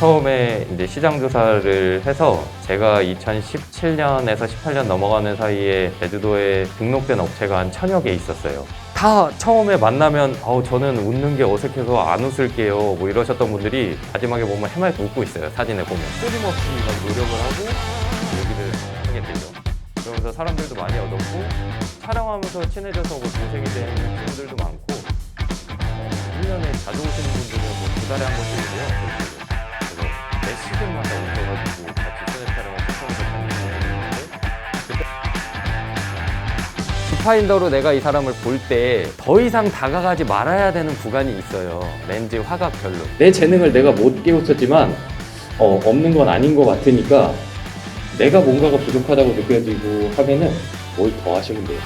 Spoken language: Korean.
처음에 이제 시장 조사를 해서 제가 2017년에서 18년 넘어가는 사이에 제주도에 등록된 업체가 한 천여 개 있었어요. 다 처음에 만나면 어, 저는 웃는 게 어색해서 안 웃을게요. 뭐 이러셨던 분들이 마지막에 보면 해맑게 웃고 있어요. 사진에 보면. 끊임없이 막 노력을 하고 얘기를 하게 되죠. 그러면서 사람들도 많이 얻었고 촬영하면서 친해져서 뭐 동생이 된 분들도 많고 어, 1년에 자주 오시는 분들은 뭐 두 달에 한 번씩 오고요. 파인더로 내가 이 사람을 볼 때 더 이상 다가가지 말아야 되는 구간이 있어요. 렌즈 화각별로. 내 재능을 내가 못 깨우쳤지만 어, 없는 건 아닌 것 같으니까 내가 뭔가가 부족하다고 느껴지고 하면은 뭘 더 하시면 돼요.